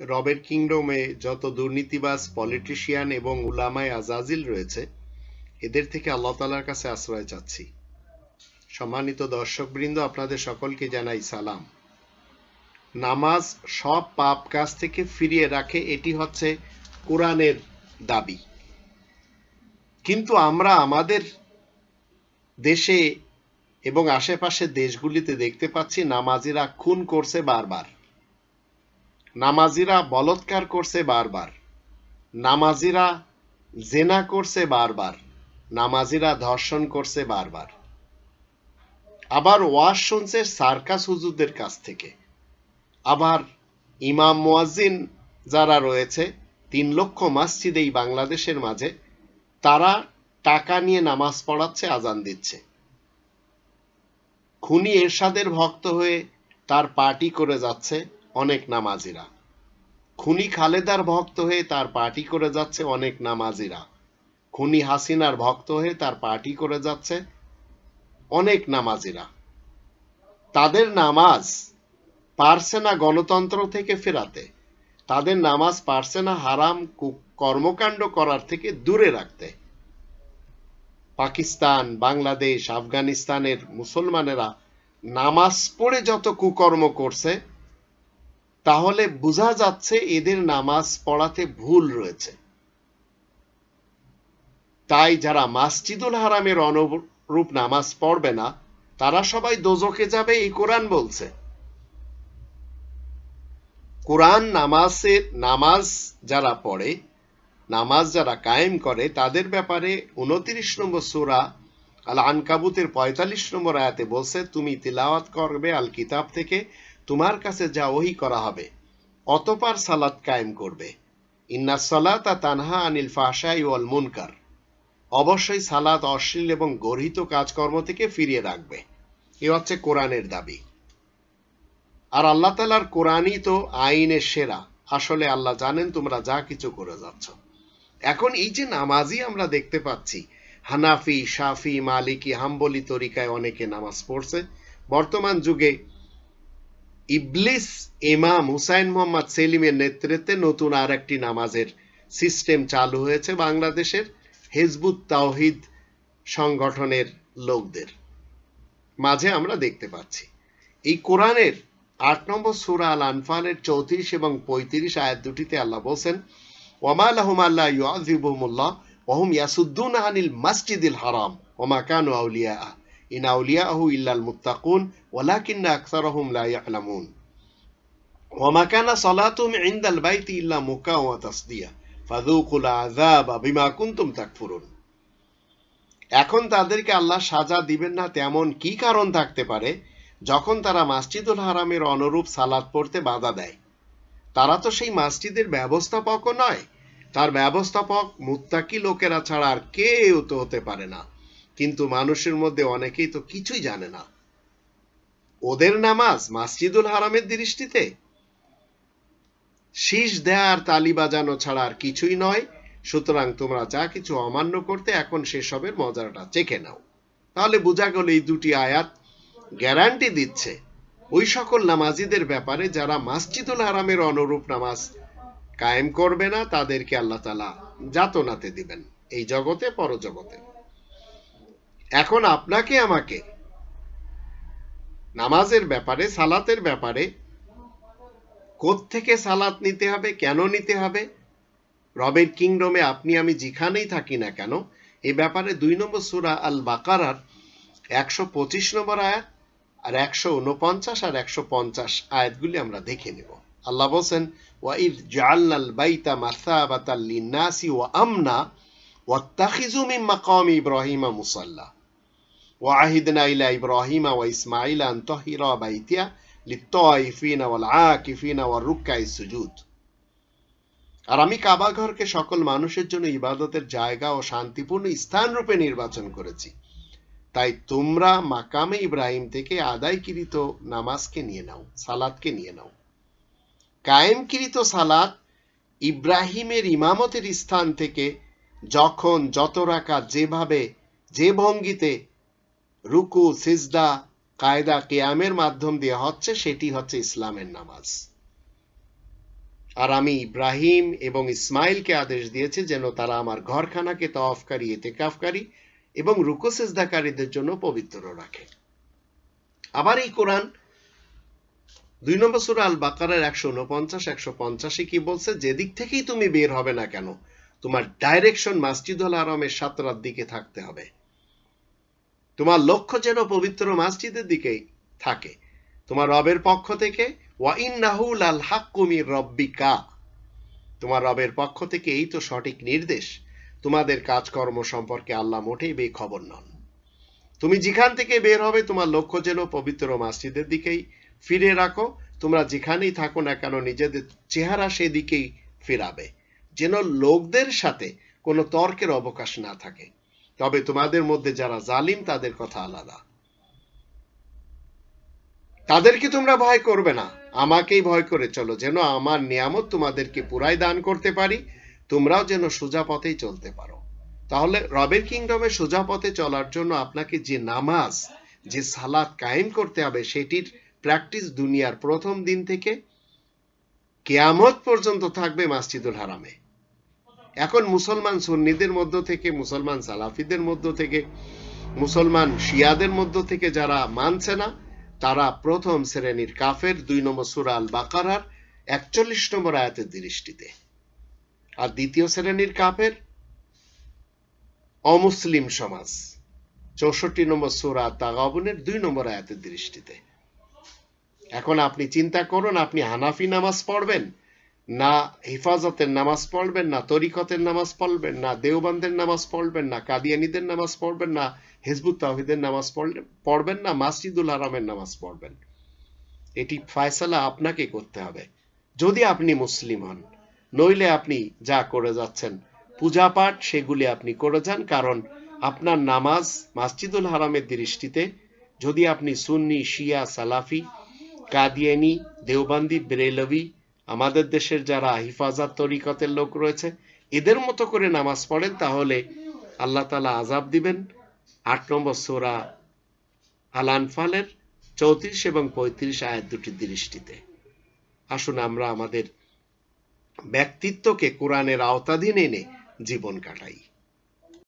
রবের কিংডমে যত দুর্নীতিবাজ পলিটিশিয়ান এবং উলামায় আজাজিল রয়েছে, এদের থেকে আল্লাহ তালার কাছে আশ্রয় চাচ্ছি। সম্মানিত দর্শকবৃন্দ, আপনাদের সকলকে জানাই সালাম। নামাজ সব পাপ কাজ থেকে ফিরিয়ে রাখে এটি হচ্ছে কোরআনের দাবি। কিন্তু আমরা আমাদের দেশে এবং আশেপাশের দেশগুলিতে দেখতে পাচ্ছি, নামাজিরা খুন করছে বারবার। নামাজিরা বলৎকার করছে বারবার। নামাজিরা জেনা করছে বারবার। নামাজিরা ধর্ষণ করছে বারবার। আবার ওয়াজ শুনছে সার্কাস হুজুরদের কাছ থেকে। আবার ইমাম মুয়াজ্জিন যারা রয়েছে, তিন লক্ষ মসজিদ এই বাংলাদেশের মাঝে, তারা টাকা নিয়ে নামাজ পড়াচ্ছে, আজান দিচ্ছে। খুনি এরশাদের ভক্ত হয়ে তার পার্টি করে যাচ্ছে। অনেক নামাজিরা। খুনি খালেদার ভক্ত হয়ে তার পার্টি করে যাচ্ছে অনেক নামাজিরা। খুনি হাসিনার ভক্ত হয়ে তার পার্টি করে যাচ্ছে অনেক নামাজিরা। তাদের নামাজ পারছে না গণতন্ত্র থেকে ফেরাতে। তাদের নামাজ পারছে না হারাম কর্মকাণ্ড করার থেকে দূরে রাখতে। পাকিস্তান, বাংলাদেশ, আফগানিস্তানের মুসলমানেরা নামাজ পড়ে যত কুকর্ম করছে তাহলে বোঝা যাচ্ছে এদের নামাজ পড়াতে ভুল রয়েছে। তাই যারা মাসজিদুল হারামের অনুরূপ নামাজ পড়বে না, তারা সবাই দোজকে যাবে, এই কোরআন বলছে। কোরআন নামাজের নামাজ যারা পড়ে, নামাজ যারা কায়েম করে, তাদের ব্যাপারে উনত্রিশ নম্বর সুরা আল আনকাবুতের পঁয়তাল্লিশ নম্বর আয়াতে বলছে, তুমি তিলাওয়াত করবে আল কিতাব থেকে তোমার কাছে যা ওহি করা হবে, অতপার সালাত কায়েম করবে। ইন্না সালাতা তানহা আনিল ফাহশাই ওয়াল মুনকার। অবশ্যই সালাত অশ্লীল এবং গর্হিত কাজকর্ম থেকে ফিরিয়ে রাখবে। এ হচ্ছে কোরআনের দাবি। আর আল্লাহ তালার কোরআনই তো আইনের সেরা। আসলে আল্লাহ জানেন তোমরা যা কিছু করে যাচ্ছ। এখন এই যে নামাজই আমরা দেখতে পাচ্ছি, হানাফি, শাফি, মালিকি, হাম্বলি তরিকায় অনেকে নামাজ পড়ছে। বর্তমান যুগে ইবলিস, ইমাম হুসাইন মোহাম্মদ সেলিমের নেতৃত্বে নতুন আর একটি নামাজের সিস্টেম চালু হয়েছে বাংলাদেশের হেজবুত তাওহিদ সংগঠনের লোকদের। মাঝে আমরা দেখতে পাচ্ছি, এই কোরআনের আট নম্বর সুরা আল আনফালের চৌত্রিশ এবং পঁয়ত্রিশ আয়াত দুটিতে আল্লাহ বলছেন ওমা লাহুম আল্লাহ ওহুম ইয়াসুদ্দুন আনিল মাসজিদিল হারাম ওমা কানু আউলিয়া ইন আউলিয়াহু ইল্লাল মুত্তাকুন আকসারহুম লা ইয়ালামুন কানা ইনদাল বাইতি ইল্লা মুকা ওয়া তাসদিয়া ফাযুকুল বিমা কুনতুম তাকফুরুন এখন তাদেরকে আল্লাহ সাজা দিবেন না তেমন কি কারণ থাকতে পারে? যখন তারা মাসজিদুল হারামের অনুরূপ সালাদ পড়তে বাধা দেয়। তারা তো সেই মসজিদের ব্যবস্থাপকও নয়। তার ব্যবস্থাপক মুত্তাকি লোকেরা ছাড়া আর কেউ তো হতে পারে না। কিন্তু মানুষের মধ্যে অনেকেই তো কিছুই জানে না। ওদের নামাজ মাসজিদুল হারামের দৃষ্টিতে। শীষ দেয়া আর তালি বাজানো ছাড়া আর কিছুই নয়। সুতরাং তোমরা যা কিছু অমান্য করতে এখন সেসবের মজাটা চেখে নাও। তাহলে বোঝা গেল এই দুটি আয়াত গ্যারান্টি দিচ্ছে ওই সকল নামাজিদের ব্যাপারে যারা মাসজিদুল হারামের অনুরূপ নামাজ কায়েম করবে না, তাদেরকে আল্লাহ তালা যাতনাতে দিবেন। এই জগতে, পরজগতে। এখন আপনাকে আমাকে নামাজের ব্যাপারে, সালাতের ব্যাপারে থেকে সালাত নিতে হবে, কেন নিতে হবে? রবের কিংডমে আপনি, আমি যেখানেই থাকি না কেন, এ ব্যাপারে দুই নম্বর সুরা আল বাকারার একশো পঁচিশ নম্বর আয়াত আর একশো উনপঞ্চাশ আর একশো পঞ্চাশ আয়াতগুলি আমরা দেখে নেব। আল্লাহ বলছেন, ওয়াইদ জাআলনাল বাইতা মাসাবাতাল লিন্নাসি ওয়া আমনা ওয়াত্তাখিযু মিন মাকামি ইব্রাহিমা মুসাল্লা। وعهدنا إلى إبراهيم وإسماعيل أن طهر بيتي للطائفين والعاكفين والركع السجود আর আমি কাবা ঘরকে সকল মানুষের জন্য ইবাদতের জায়গা ও শান্তিপূর্ণ স্থান রূপে নির্বাচন করেছি তাই তোমরা মাকামে ইব্রাহিম থেকে আদায়কৃত নামাজকে নিয়ে নাও সালাদকে নিয়ে নাও কায়েমকৃত সালাদ ইব্রাহিমের ইমামতের স্থান থেকে যখন যত রাখা যেভাবে যে ভঙ্গিতে রুকু, সিজদা, কায়দা, কেয়ামের মাধ্যম দিয়ে হচ্ছে, সেটি হচ্ছে ইসলামের নামাজ। আর আমি ইব্রাহিম এবং ইসমাইলকে আদেশ দিয়েছি যেন তারা আমার ঘরখানাকে তওয়াফকারী এতেকাফকারী এবং রুকুসেজদাকারীদের জন্য পবিত্র রাখে। আবার এই কোরআন দুই নম্বর সুরা আল বাকারের একশো উনপঞ্চাশ, একশো পঞ্চাশে কি বলছে? যেদিক থেকেই তুমি বের হবে না কেন, তোমার ডাইরেকশন মাসজিদুল আরামের সাতরার দিকে থাকতে হবে। তোমার লক্ষ্য যেন পবিত্র মসজিদের দিকেই থাকে। তোমার রবের পক্ষ থেকে আল হাক্কুমির রব্বিকা। তোমার রবের পক্ষ থেকে এই তো সঠিক নির্দেশ। তোমাদের কাজকর্ম সম্পর্কে আল্লাহ মোটেই বেখবর নন। তুমি যেখান থেকে বের হবে, তোমার লক্ষ্য যেন পবিত্র মসজিদের দিকেই ফিরে রাখো। তোমরা যেখানেই থাকো না কেন, নিজেদের চেহারা সেদিকেই ফেরাবে। যেন লোকদের সাথে কোনো তর্কের অবকাশ না থাকে। তবে তোমাদের মধ্যে যারা জালিম, তাদের কথা আলাদা। তাদেরকে তোমরা ভয় করবে না। আমাকেই ভয় করে চলো, যেন আমার নিয়ামত তোমাদেরকে পুরাই দান করতে পারি। তোমরাও যেন সোজা পথেই চলতে পারো। তাহলে রবের কিংডমে সোজা পথে চলার জন্য আপনাকে যে নামাজ, যে সালাদ কায়েম করতে হবে, সেটির প্র্যাকটিস দুনিয়ার প্রথম দিন থেকে কেয়ামত পর্যন্ত থাকবে মাসজিদুল হারামে। এখন মুসলমান সুন্নিদের মধ্য থেকে, মুসলমান সালাফিদের মধ্য থেকে, মুসলমান শিয়াদের মধ্য থেকে যারা মানছে না, তারা প্রথম শ্রেণির কাফের, দুই নম্বর সুরা আল বাকারার একচল্লিশ নম্বর আয়াতের দৃষ্টিতে। আর দ্বিতীয় শ্রেণির কাফের অমুসলিম সমাজ, চৌষট্টি নম্বর সুরা তাগাবনের দুই নম্বর আয়াতের দৃষ্টিতে। এখন আপনি চিন্তা করুন, আপনি হানাফি নামাজ পড়বেন না হেফাজতের নামাজ পড়বেন না, তরিকতের নামাজ পড়বেন না, দেওবানদের নামাজ পড়বেন না, কাদিয়ানিদের নামাজ পড়বেন না, হেজবুত তাহিদের নামাজ পড়বেন না, মাসজিদুল আরামের নামাজ পড়বেন। এটি ফয়সালা আপনাকে করতে হবে। যদি আপনি মুসলিম হন, নইলে আপনি যা করে যাচ্ছেন পূজা পাঠ সেগুলি আপনি করে যান, কারণ আপনার নামাজ মাসজিদুল হারামের দৃষ্টিতে, যদি আপনি সুন্নি, শিয়া, সালাফি, কাদিয়ানি, দেওবান্দি বেরেলভি আমাদের দেশের যারা হিফাজত তরিকতের লোক রয়েছে, এদের মতো করে নামাজ পড়েন, তাহলে আল্লাহ তালা আজাব দিবেন। আট নম্বর সোরা আল আনফালের চৌত্রিশ এবং পঁয়ত্রিশ আয়াত দুটি দৃষ্টিতে। আসুন আমরা আমাদের ব্যক্তিত্বকে কোরআনের আওতাধীন এনে জীবন কাটাই।